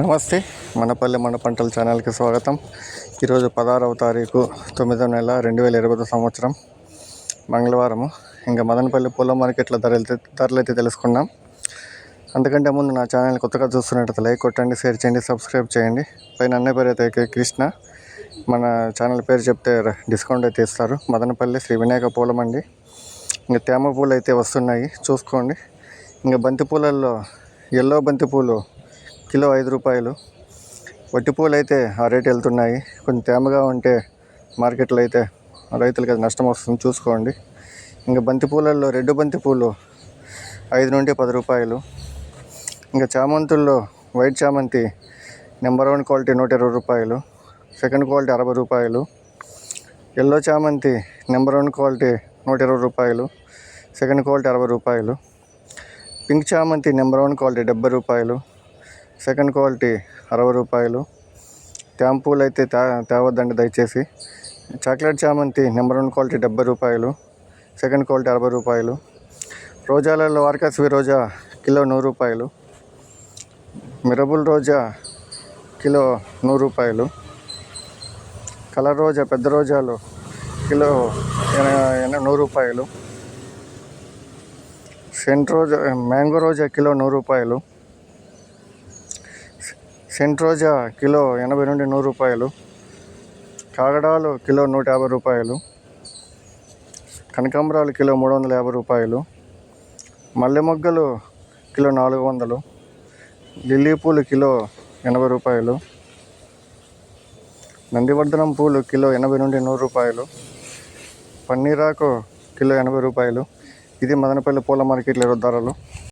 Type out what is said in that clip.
నమస్తే. మనపల్లి మన పంటల ఛానల్కి స్వాగతం. ఈరోజు పదహారవ తారీఖు తొమ్మిదవ నెల రెండు వేల ఇరవై సంవత్సరం మంగళవారము. ఇంకా మదనపల్లి పూల మార్కెట్ల ధరలు ధరలు అయితే తెలుసుకున్నాం. అందుకంటే ముందు నా ఛానల్ కొత్తగా చూస్తున్నట్టు లైక్ కొట్టండి షేర్ చేయండి సబ్స్క్రైబ్ చేయండి. పైన అన్న పేరు అయితే కృష్ణ. మన ఛానల్ పేరు చెప్తే డిస్కౌంట్ అయితే ఇస్తారు. మదనపల్లి శ్రీ వినాయక పూలం అండి. ఇంకా తేమ పూలు అయితే వస్తున్నాయి. చూసుకోండి. ఇంకా బంతి పూలల్లో ఎల్లో బంతి పూలు కిలో ఐదు రూపాయలు. వట్టి పూలు అయితే ఆ రేటు వెళ్తున్నాయి. కొంచెం తేమగా ఉంటే మార్కెట్లో అయితే రైతులకి అది నష్టం వస్తుంది. చూసుకోండి. ఇంకా బంతి పూలల్లో రెడ్ బంతి పూలు ఐదు నుండి పది రూపాయలు. ఇంకా చామంతుల్లో వైట్ చామంతి నెంబర్ వన్ క్వాలిటీ నూట ఇరవై రూపాయలు. సెకండ్ క్వాలిటీ అరవై రూపాయలు. ఎల్లో చామంతి నెంబర్ వన్ క్వాలిటీ నూట ఇరవై రూపాయలు. సెకండ్ క్వాలిటీ అరవై రూపాయలు. పింక్ చామంతి నెంబర్ వన్ క్వాలిటీ డెబ్బై రూపాయలు. సెకండ్ క్వాలిటీ అరవై రూపాయలు. ట్యాంపూలు అయితే తే తేవద్దండి దయచేసి. చాక్లెట్ చామంతి నెంబర్ వన్ క్వాలిటీ డెబ్బై రూపాయలు. సెకండ్ క్వాలిటీ అరవై రూపాయలు. రోజాలలో వారకాసి రోజా కిలో నూరు రూపాయలు. మిరబుల్ రోజా కిలో నూరు రూపాయలు. కలర్ రోజా పెద్ద రోజాలు కిలో ఎన- ఎన- నూరు రూపాయలు. సెంట్ రోజా మ్యాంగో రోజా కిలో నూరు రూపాయలు. సెంట్ రోజా కిలో ఎనభై నుండి నూరు రూపాయలు. కాగడాలు కిలో నూట యాభై రూపాయలు. కనకాంబరాలు కిలో మూడు వందల యాభై రూపాయలు. మల్లె మొగ్గలు కిలో నాలుగు వందలు. లిల్లీ పూలు కిలో ఎనభై రూపాయలు. నందివర్ధనం పూలు కిలో ఎనభై నుండి నూరు రూపాయలు. పన్నీరాకు కిలో ఎనభై రూపాయలు. ఇది మదనపల్లి పూల మార్కెట్లో ధరలు.